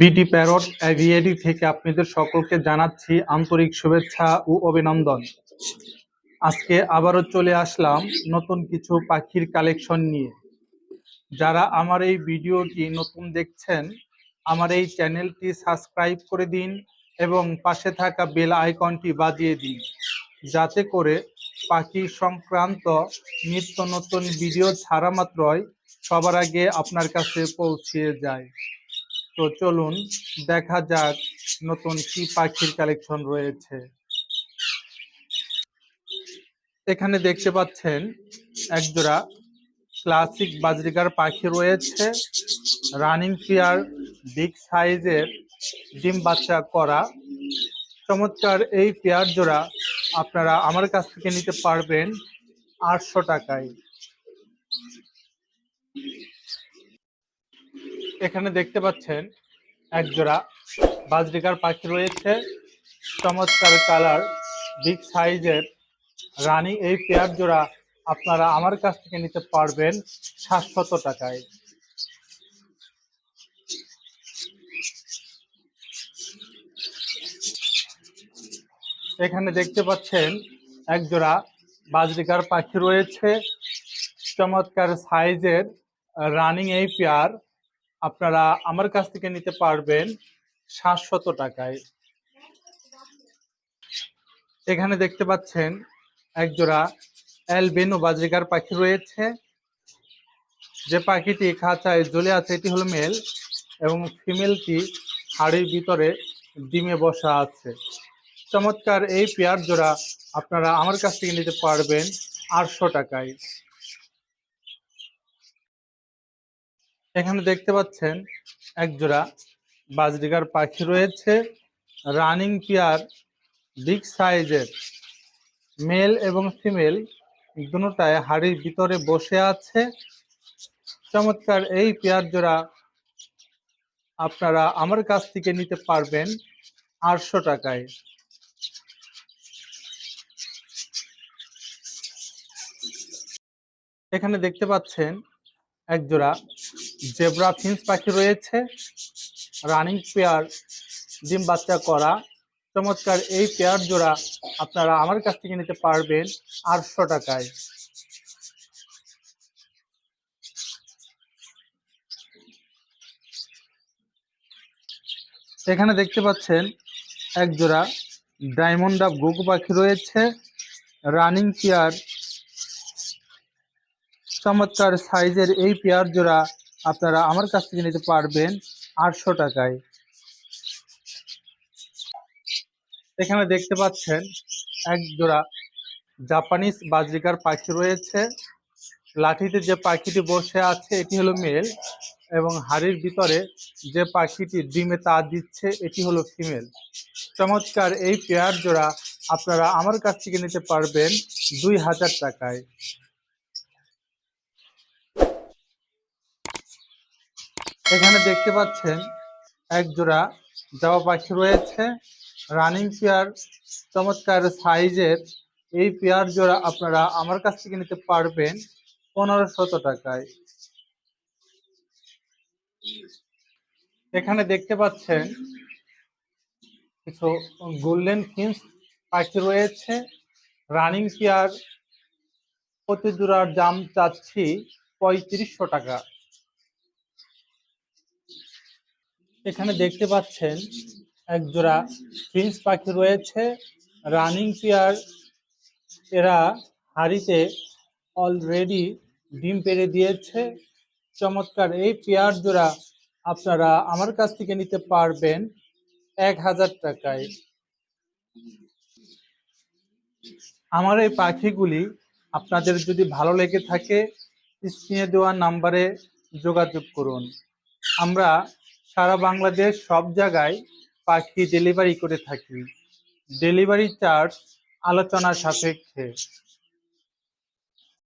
বিটি প্যারট অ্যাভিয়েরি থেকে আপনাদের সকলকে জানাচ্ছি আন্তরিক শুভেচ্ছা ও অভিনন্দন। আজকে আবারও চলে আসলাম নতুন কিছু পাখির কালেকশন নিয়ে। যারা আমার এই ভিডিওটি নতুন দেখছেন, আমার এই চ্যানেলটি সাবস্ক্রাইব করে দিন এবং পাশে থাকা বেল আইকনটি বাজিয়ে দিন, যাতে করে পাখি সংক্রান্ত নিত্য নতুন ভিডিও ছাড়া মাত্রই সবার আগে আপনার কাছে পৌঁছিয়ে যায়। তো চলুন দেখা যাক নতুন কি পাখির কালেকশন রয়েছে। এখানে দেখতে পাচ্ছেন একজোড়া ক্লাসিক বাজরিকার পাখি রয়েছে। রানিং পেয়ার বিগ সাইজের ডিম বাচ্চা করা। চমৎকার এই পেয়ার জোড়া আপনারা আমার কাছ থেকে নিতে পারবেন আটশো টাকায়। এখানে দেখতে পাচ্ছেন এক জোড়া বাজরিকার পাখি রয়েছে। চমৎকার কালার, বিগ সাইজের। রানী, এই পেয়ার জোড়া আপনারা আমার কাছ থেকে নিতে পারবেন সাতশত টাকায়। এখানে দেখতে পাচ্ছেন এক জোড়া বাজরিকার পাখি রয়েছে। চমৎকার সাইজের, রানিং এই পেয়ার। আপনারা আমার কাছ থেকে নিতে পারবেন সাতশত টাকায়। এখানে দেখতে পাচ্ছেন এক জোড়া অ্যালবেনো বাজরিকার পাখি রয়েছে। যে পাখিটি খাঁচায় জ্বলে আছে, এটি হলো মেল এবং ফিমেলটি হাড়ির ভিতরে ডিমে বসা আছে। চমৎকার এই পেয়ার জোড়া আপনারা আমার কাছ থেকে নিতে পারবেন আটশো টাকায়। এখানে দেখতে পাচ্ছেন এক জোড়া বাজরিকার পাখি রয়েছে। রানিং পেয়ার, বিগ সাইজের, মেল এবং ফিমেল দুটায় হাড়ির ভিতরে বসে আছে। চমৎকার এই পেয়ার জোড়া আপনারা আমার কাছ থেকে নিতে পারবেন আটশো টাকায়। এখানে দেখতে পাচ্ছেন এক জোড়া জেব্রা ফিন্স পাখি রয়েছে। রানিং পেয়ার, ডিম বাচ্চা করা। চমৎকার এই পেয়ার জোড়া আপনারা আমার কাছ থেকে নিতে পারবেন আটশো টাকায়। এখানে দেখতে পাচ্ছেন এক জোড়া ডায়মন্ড আপ গুগু পাখি রয়েছে। রানিং পেয়ার চমৎকার সাইজের এই পেয়ার জোড়া আপনারা আমার কাছ থেকে নিতে পারবেন আটশো টাকায়। এখানে দেখতে পাচ্ছেন এক জোড়া জাপানিজ বাজরিকার পাখি রয়েছে। লাঠিতে যে পাখিটি বসে আছে, এটি হলো মেল এবং হাড়ির ভিতরে যে পাখিটি ডিমে তা দিচ্ছে, এটি হলো ফিমেল। চমৎকার এই পেয়ার জোড়া আপনারা আমার কাছ থেকে নিতে পারবেন দুই হাজার টাকায়। এখানে দেখতে পাচ্ছেন এক জোড়া জাবা পাখি রয়েছে। রানিং পেয়ার চমৎকার সাইজের এই পেয়ার জোড়া আপনারা আমার কাছ থেকে নিতে পারবেন পনেরো শত টাকায়। এখানে দেখতে পাচ্ছেন কিছু গোল্ডেন ফিন্স পাখি রয়েছে। রানিং পেয়ার প্রতি জোড়ার দাম চাচ্ছি পঁয়ত্রিশশো টাকা। এখানে দেখতে পাচ্ছেন এক জোড়া প্রিন্স পাখি রয়েছে, রানিং পেয়ার। এরা হাড়িতে অলরেডি ডিম পেড়ে দিয়েছে। চমৎকার, এই পেয়ার জোড়া আপনারা আমার কাছ থেকে নিতে পারবেন এক হাজার টাকায়। আমার এই পাখিগুলি আপনাদের যদি ভালো লেগে থাকে, স্ক্রিনে দেওয়া নাম্বারে যোগাযোগ করুন। আমরা সারা বাংলাদেশ সব জায়গায় পাখি ডেলিভারি করে থাকি। ডেলিভারি চার্জ আলোচনা সাপেক্ষে।